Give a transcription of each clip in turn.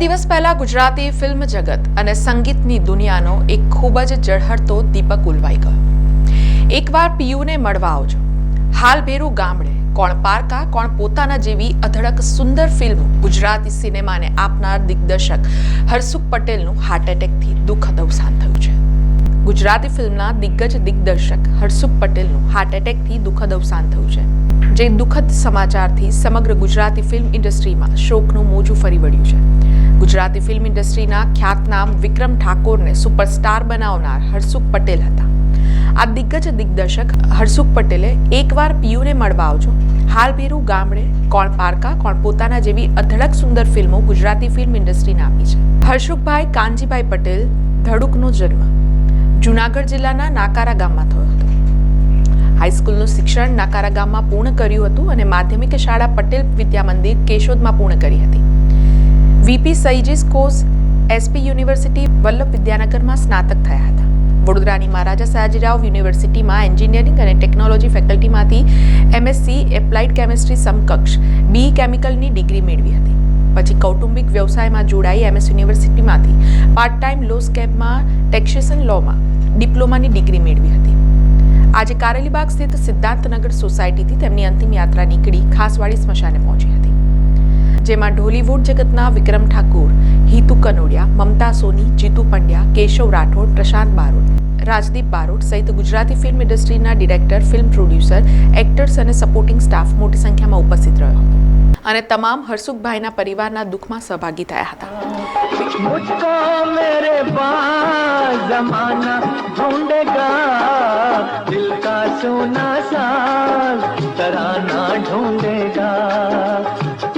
દિવસ પહેલા ગુજરાતી ફિલ્મ જગત અને સંગીતની દુનિયાનો એક ખૂબ જ ઝળહળતો દીપક ઉલવાઈ ગયો. એકવાર પિયુને મળવા આવજો. હાલ ભેરું ગામડે, કોણ પારકા, કોણ પોતાના જેવી અધડક સુંદર ફિલ્મ ગુજરાતી સિનેમાને આપનાર દિગ્દર્શક હરસુખ પટેલનું હાર્ટ એટેકથી દુઃખદ અવસાન થયું છે. ગુજરાતી ફિલ્મના દિગ્ગજ દિગ્દર્શક હરસુખ પટેલનું હાર્ટ એટેકથી દુઃખદ અવસાન થયું છે. જે દુઃખદ સમાચારથી સમગ્ર ગુજરાતી ફિલ્મ ઇન્ડસ્ટ્રીમાં શોકનું મોજું ફરી વળ્યું છે. ગુજરાતી ફિલ્મ ઇન્ડસ્ટ્રીના ખ્યાતનામ વિક્રમ ઠાકોરને સુપરસ્ટાર બનાવનાર હરસુખ પટેલ હતા. આ દિગ્ગજ દિગ્દર્શક હરસુખ પટેલે એકવાર પિયુને મળવા આવજો. હાલ ભેરું ગામડે, કોણ પારકા, કોણ પોતાના જેવી અધડક સુંદર ફિલ્મો ગુજરાતી ફિલ્મ ઇન્ડસ્ટ્રીને આપી છે. હર્ષુખભાઈ કાનજીભાઈ પટેલ, ધડુકનો જન્મ, જુનાગઢ જિલ્લાના નાકારા ગામમાં થયો હતો. હાઈસ્કૂલનું શિક્ષણ નાકારા ગામમાં પૂર્ણ કર્યું હતું અને માધ્યમિક શાળા પટેલ વિદ્યા મંદિર કેશોદમાં પૂર્ણ કરી હતી. વીપી સૈજીસ કોર્સ એસપી યુનિવર્સિટી વલ્લભ વિદ્યાનગરમાં સ્નાતક થયા હતા. વડોદરાની મહારાજા સયાજીરાવ યુનિવર્સિટીમાં એન્જિનિયરિંગ અને ટેકનોલોજી ફેકલ્ટીમાંથી એમએસસી એપ્લાઇડ કેમિસ્ટ્રી સમકક્ષ બી કેમિકલની ડિગ્રી મેળવી હતી. પછી કૌટુંબિક વ્યવસાયમાં જોડાઈ એમએસ યુનિવર્સિટીમાંથી પાર્ટ ટાઈમ લો સ્કેપમાં ટેક્સેશન લોમાં ડિપ્લોમાની ડિગ્રી મેળવી હતી. આજે કારેલીબાગ સ્થિત સિદ્ધાર્થનગર સોસાયટીથી તેમની અંતિમ યાત્રા નીકળી ખાસવાડી સ્મશાને પહોંચી હતી જેમાં ઢોલીવુડ જગતના વિક્રમ ઠાકુર હિતુ કનોડિયા મમતા સોની જીતુ પંડ્યા કેશવ રાઠોડ પ્રશાંત બારોટ રાજદીપ બારોટ સહિત ગુજરાતી ફિલ્મ ઇન્ડસ્ટ્રીના ડિરેક્ટર ફિલ્મ પ્રોડ્યુસર એક્ટર્સ અને સપોર્ટિંગ સ્ટાફ મોટી સંખ્યામાં ઉપસ્થિત રહ્યો હતો અને તમામ હરસુખભાઈના પરિવારના દુઃખમાં સહભાગી થયા હતા मुझको मेरे पास जमाना ढूंढेगा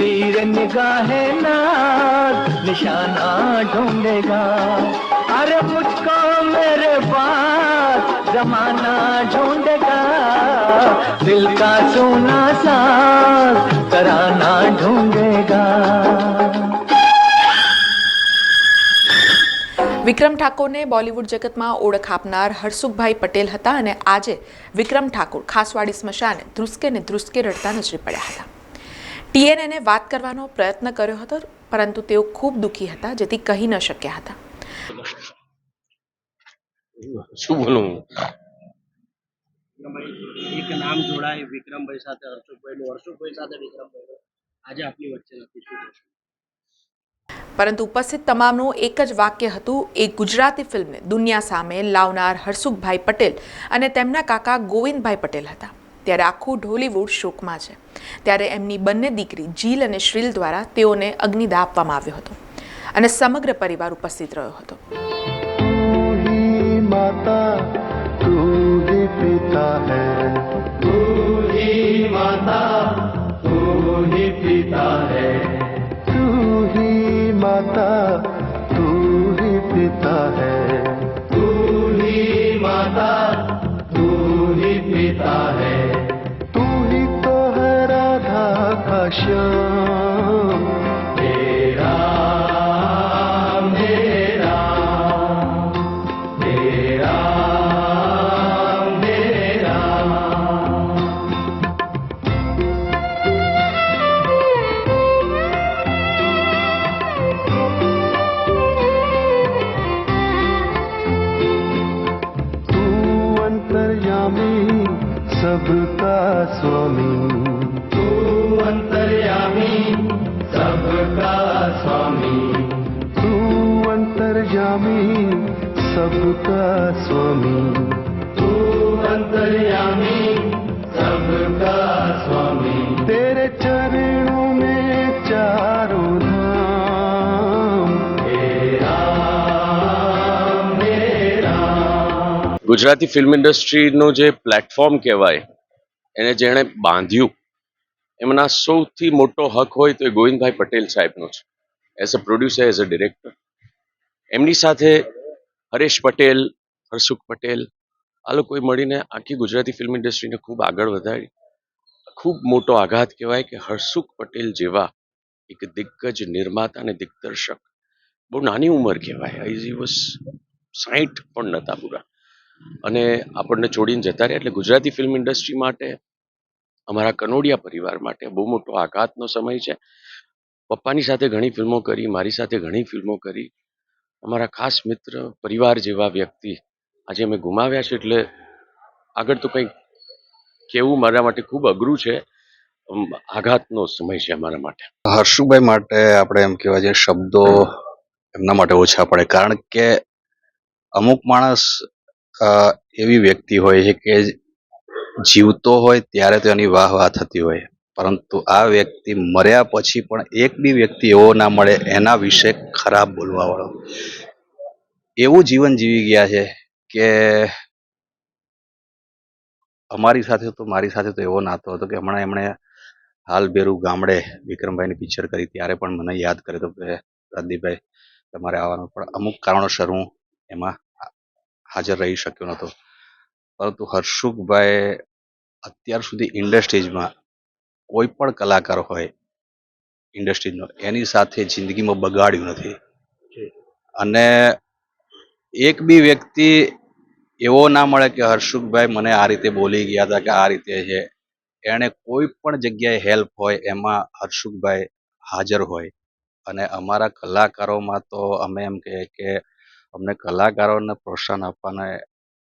दिल का सोना साज तराना ढूंढेगा तीर निगाहे नाज निशाना ढूंढेगा अरे मुझको मेरे पास जमाना ढूंढेगा दिल का सोना साज तराना ढूंढेगा વિક્રમ ઠાકોરને બોલિવૂડ જગતમાં ઓળખ આપનાર હરસુખભાઈ પટેલ હતા અને આજે વિક્રમ ઠાકોર ખાસવાડી સ્મશાને ધ્રુસકે ને ધ્રુસકે રડતા નજરે પડ્યા હતા ટીએનએને વાત કરવાનો પ્રયત્ન કર્યો હતો પરંતુ તેઓ ખૂબ દુઃખી હતા જેથી કહી ન શક્યા હતા. શું બોલું એક નામ જોડાય વિક્રમભાઈ સાથે હર્ષુભાઈ નું હર્ષુભાઈ સાથે વિક્રમભાઈ આજે આપની વચ્ચે નથી પરંતુ ઉપસ્થિત તમામનું એક જ વાક્ય હતું એ ગુજરાતી ફિલ્મને દુનિયા સામે લાવનાર હર્ષુખભાઈ પટેલ અને તેમના કાકા ગોવિંદભાઈ પટેલ હતા. ત્યારે આખું ઢોલીવુડ શોકમાં છે. ત્યારે એમની બંને દીકરી જીલ અને શ્રીલ દ્વારા તેઓને અગ્નિદા આપવામાં આવ્યો હતો અને સમગ્ર પરિવાર ઉપસ્થિત રહ્યો હતો. पिता 香 अंतर्यामी सबका स्वामी तू अंतर्यामी सबका स्वामी तेरे चरणों में चारों धाम तेरा मेरा ગુજરાતી ફિલ્મ ઇન્ડસ્ટ્રીનું જે પ્લેટફોર્મ કહેવાય એને જેણે બાંધ્યું એમના સૌથી મોટો હક હોય તો એ ગોવિંદભાઈ પટેલ સાહેબનો છે as a producer as a director એમની સાથે હરેશ પટેલ હર્ષુખ પટેલ, આ લોકોએ મળીને આખી ગુજરાતી ફિલ્મ ઇન્ડસ્ટ્રીને ખૂબ આગળ વધારી. ખૂબ મોટો આઘાત કહેવાય કે હર્ષુખ પટેલ જેવા એક દિગ્ગજ નિર્માતા અને દિગ્દર્શક બહુ નાની ઉંમર કહેવાય. હી વોઝ સાહીઠ પણ નહોતા પૂરા. અને આપણને છોડીને જતા રહ્યા એટલે ગુજરાતી ફિલ્મ ઇન્ડસ્ટ્રી માટે, અમારા કનોડિયા પરિવાર માટે બહુ મોટો આઘાતનો સમય છે. પપ્પાની સાથે ઘણી ફિલ્મો કરી, મારી સાથે ઘણી ફિલ્મો કરી. અમારા ખાસ મિત્ર, પરિવાર જેવા વ્યક્તિ આજે અમે ગુમાવ્યા છે એટલે આગળ તો કંઈક કહેવું મારા માટે ખૂબ અઘરું છે. આઘાતનો સમય છે અમારા માટે. હર્ષુભાઈ માટે આપણે એમ કહેવાય છે શબ્દો એમના માટે ઓછા પડે. કારણ કે અમુક માણસ એવી વ્યક્તિ હોય છે કે જીવતો હોય ત્યારે તો એની વાહ વાહ થતી હોય. પરંતુ આ વ્યક્તિ મર્યા પછી પણ એક બી વ્યક્તિ એવો ના મળે એના વિશે ખરાબ બોલવાવાળો. એવું જીવન જીવી ગયા છે કે અમારી સાથે તો, મારી સાથે તો એવો નાતો હતો કે હમણાં એમણે હાલ બેરું ગામડે વિક્રમભાઈની પિક્ચર કરી ત્યારે પણ મને યાદ કરે તો કે રાજદીપભાઈ, તમારે આવવાનું. પણ અમુક કારણોસર હું એમાં હાજર રહી શક્યો નહોતો પરંતુ હર્ષુકભાઈ અત્યાર સુધી ઇન્ડસ્ટ્રીઝમાં કોઈ પણ કલાકાર હોય ઇન્ડસ્ટ્રીઝનો એની સાથે જિંદગીમાં બગાડ્યું નથી. અને એક બી વ્યક્તિ એવો ના મળે કે હર્ષુખભાઈ મને આ રીતે બોલી ગયા હતા કે આ રીતે છે. એણે કોઈ પણ જગ્યાએ હેલ્પ હોય એમાં હર્ષુખભાઈ હાજર હોય. અને અમારા કલાકારોમાં તો અમે એમ કહીએ કે અમને કલાકારોને પ્રોત્સાહન આપવાને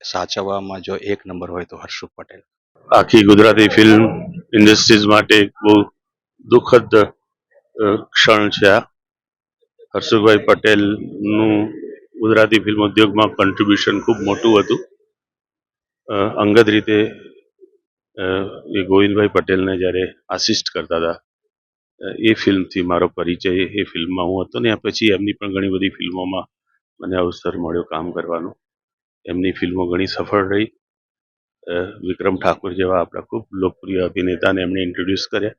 સાચવવામાં જો એક નંબર હોય તો હર્ષુખ પટેલ. આખી ગુજરાતી ફિલ્મ ઇન્ડસ્ટ્રીઝ માટે બહુ દુઃખદ ક્ષણ છે આ. હર્ષુભાઈ પટેલનું ગુજરાતી ફિલ્મ ઉદ્યોગમાં કોન્ટ્રીબ્યુશન ખૂબ મોટું હતું. અંગત રીતે એ ગોવિંદભાઈ પટેલને જ્યારે આસિસ્ટ કરતા હતા એ ફિલ્મથી મારો પરિચય એ ફિલ્મમાં હું હતો ને પછી એમની પણ ઘણી બધી ફિલ્મોમાં મને અવસર મળ્યો કામ કરવાનો. એમની ફિલ્મો ઘણી સફળ રહી. વિક્રમ ઠાકોર જેવા આપણા ખૂબ લોકપ્રિય અભિનેતાને એમણે ઇન્ટ્રોડ્યુસ કર્યા.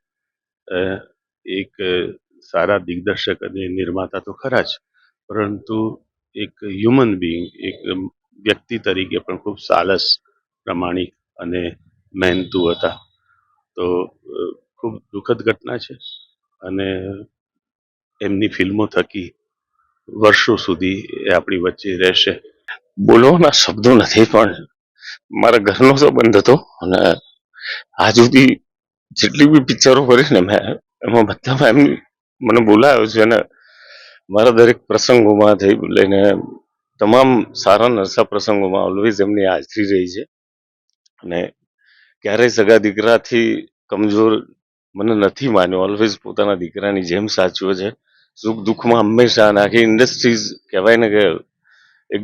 એક સારા દિગ્દર્શક અને નિર્માતા તો ખરા જ, પરંતુ એક હ્યુમન બિંગ એક વ્યક્તિ તરીકે પણ ખૂબ સાલસ, પ્રમાણિક અને મહેનતુ હતા. તો ખૂબ દુઃખદ ઘટના છે અને એમની ફિલ્મો થકી વર્ષો સુધી એ આપણી વચ્ચે રહેશે. બોલવાના શબ્દો નથી પણ મારા ઘરનો સંબંધ હતો અને આજ સુધી જેટલી બી પિક્ચરો કરી ને મેં એમાં બધામાં એમ મને બોલાયો છે અને મારા દરેક પ્રસંગોમાં થઈ લઈને તમામ સારા નરસા પ્રસંગોમાં ઓલવેઝ એમની હાજરી રહી છે. અને ક્યારેય સગા દીકરાથી કમજોર મને નથી માન્યો. ઓલવેઝ પોતાના દીકરાની જેમ સાચવ્યો છે. સુખ દુઃખમાં હંમેશા અને આખી ઇન્ડસ્ટ્રીઝ કહેવાય ને કે એક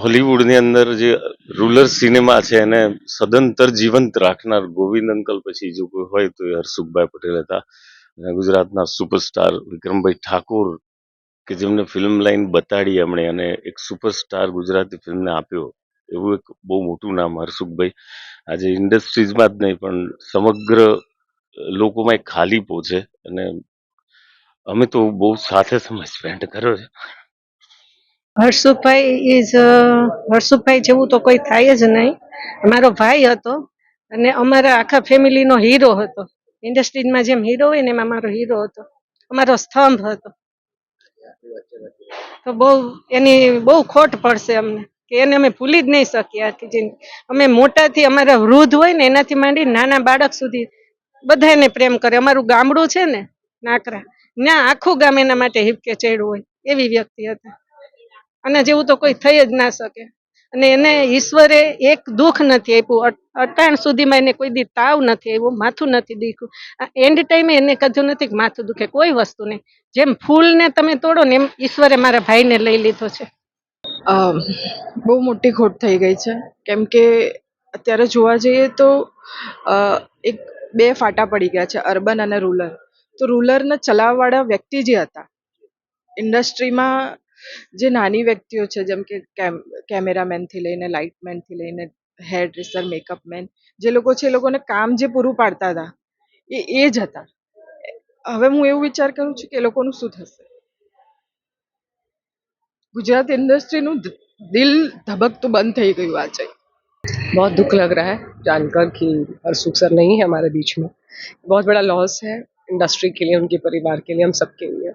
હોલીવુડની અંદર જે રૂરલ સિનેમા છે એને સદંતર જીવંત રાખનાર ગોવિંદ અંકલ પછી જો કોઈ હોય તો એ હર્ષુખભાઈ પટેલ હતા. અને ગુજરાતના સુપરસ્ટાર વિક્રમભાઈ ઠાકોર કે જેમને ફિલ્મ લાઈન બતાડી એમણે અને એક સુપરસ્ટાર ગુજરાતી ફિલ્મને આપ્યો, એવું એક બહુ મોટું નામ હર્ષુખભાઈ. આજે ઇન્ડસ્ટ્રીઝમાં જ નહીં, પણ સમગ્ર લોકોમાં એક ખાલીપો છે. અને અમે તો બહુ સાથે સમય સ્પેન્ડ કર્યો છે. હર્ષુભાઈ ઇઝ હર્ષુભાઈ જેવું તો કોઈ થાય જ નહીં. અમારો ભાઈ હતો અને અમારા આખા ફેમિલીનો હીરો હતો. ઇન્ડસ્ટ્રીમાં જેમ હીરો હોય ને એમાં મારો હીરો હતો. અમારો સ્તંભ હતો. તો બહુ, એની બહુ ખોટ પડશે અમને કે એને અમે ભૂલી જ નહીં શકીએ આખી જિંદગી. અમે મોટાથી અમારા વૃદ્ધ હોય ને એનાથી માંડી નાના બાળક સુધી બધા એને પ્રેમ કરે. અમારું ગામડું છે ને નાકરા. ના આખું ગામ એના માટે હિપકે ચડ્યું હોય એવી વ્યક્તિ હતી. અને જેવું તો કોઈ થઈ જ ના શકે. અને એને ઈશ્વરે એક દુઃખ નથી આપ્યું. અટ- અટાણ સુધીમાં એને કોઈ દી તાવ નથી આવ્યો, માથું નથી દુખ્યું. એન્ડ ટાઈમે એને કીધું નથી કે માથું દુખે, કોઈ વસ્તુ નહીં. જેમ ફૂલને તમે તોડો ને એમ ઈશ્વરે મારા ભાઈને લઈ લીધો છે. બહુ મોટી ખોટ થઈ ગઈ છે. કેમ કે અત્યારે જોવા જઈએ તો એક બે ફાટા પડી ગયા છે, અર્બન અને રૂરલ તો રૂરલને ચલાવવાવાળા વ્યક્તિ જે હતા, ઇન્ડસ્ટ્રીમાં જે નાની વ્યક્તિઓ છે જેમ કે કેમ કેમેરામેનથી લઈને લાઇટમેનથી લઈને હેર ડ્રેસર મેકઅપ મેન જે લોકો છે એ લોકોને કામ જે પૂરું પાડતા હતા એ એ જ હતા હવે હું એવું વિચાર કરું છું કે એ લોકોનું શું થશે गुजरात इंडस्ट्री નું દ- દિલ ધબકતું બંધ થઈ ગયું આજે बहुत दुख लग रहा है जानकर कि हरसुख सर नहीं है हमारे बीच में बहुत बड़ा लॉस है इंडस्ट्री के लिए उनके परिवार के लिए हम सबके लिए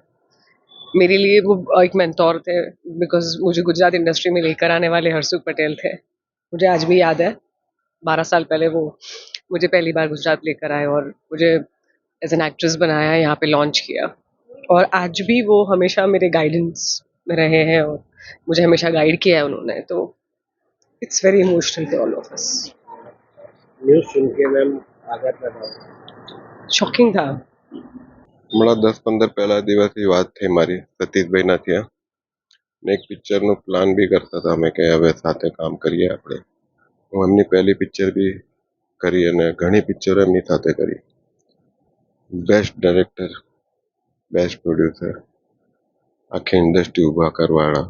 मेरे लिए वो एक मेंटोर थे बिकॉज़ मुझे गुजरात इंडस्ट्री में लेकर आने वाले हरसुख पटेल थे। मुझे आज भी याद है। बारह साल पहले वो मुझे पहली बार गुजरात लेकर आए और मुझे एज एन एक्ट्रेस बनाया यहाँ पे लॉन्च किया। और आज भी वो हमेशा मेरे गाइडेंस में रहे हैं और मुझे हमेशा गाइड किया है उन्होंने तो it's very emotional for all of us news सुन के मैम आघात शॉकिंग था। હમણાં દસ પંદર પહેલા દિવસથી વાત થઈ મારી સતીશભાઈના ત્યાં. ને એક પિક્ચરનું પ્લાન બી કરતા હતા અમે કે હવે સાથે કામ કરીએ આપણે. હું એમની પહેલી પિક્ચર બી કરી અને ઘણી પિક્ચરો એમની સાથે કરી. બેસ્ટ ડાયરેક્ટર બેસ્ટ પ્રોડ્યુસર આખી ઇન્ડસ્ટ્રી ઊભા કરવાવાળા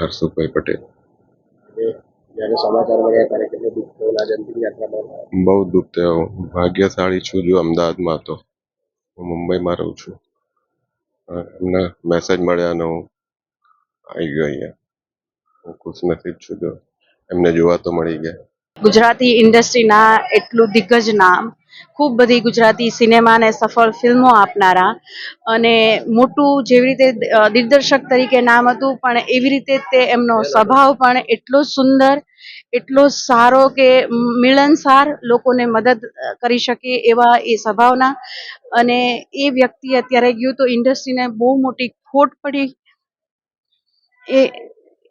હર્ષુભાઈ પટેલ. બહુ દુઃખ થયો. ભાગ્યશાળી છું જો અમદાવાદમાં હતો. હું મુંબઈમાં રહું છું. એમને મેસેજ મળ્યા અને હું આવી ગયો અહીંયા. હું ખુશનસીબ છું જો એમને જોવા તો મળી ગયા. ગુજરાતી ઇન્ડસ્ટ્રીના એટલું દિગ્ગજ નામ. ખૂબ બધી ગુજરાતી સિનેમાને સફળ ફિલ્મો આપનારા. અને મોટું જેવી રીતે દિગ્દર્શક તરીકે નામ હતું પણ એવી રીતે તે એમનો સ્વભાવ પણ એટલો સુંદર એટલો સારો કે મિલનસાર લોકોને મદદ કરી શકે એવા એ સ્વભાવના. અને એ વ્યક્તિ અત્યારે ગયું તો ઇન્ડસ્ટ્રીને બહુ મોટી ખોટ પડી. એ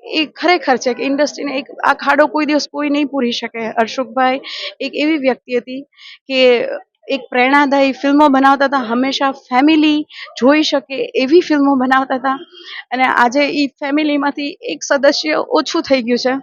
એ ખરેખર છે કે ઇન્ડસ્ટ્રીને એક, આ ખાડો કોઈ દિવસ કોઈ નહીં પૂરી શકે. હર્ષુખભાઈ એક એવી વ્યક્તિ હતી કે એક પ્રેરણાદાયી ફિલ્મો બનાવતા હતા, હંમેશા ફેમિલી જોઈ શકે એવી ફિલ્મો બનાવતા હતા. અને આજે એ ફેમિલીમાંથી એક સદસ્ય ઓછું થઈ ગયું છે.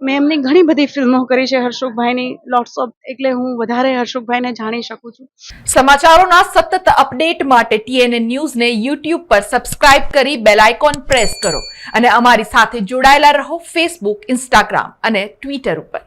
મેં એમની ઘણી બધી ફિલ્મો કરી છે હર્ષુકભાઈની લોટ્સ ઓફ એટલે હું વધારે હર્ષુકભાઈને જાણી શકું છું. સમાચારોના સતત અપડેટ માટે ટીએનએ ન્યૂઝને યુટ્યુબ પર સબસ્ક્રાઇબ કરી બેલ આઇકોન પ્રેસ કરો અને અમારી સાથે જોડાયેલા રહો ફેસબુક ઇન્સ્ટાગ્રામ અને ટ્વિટર ઉપર.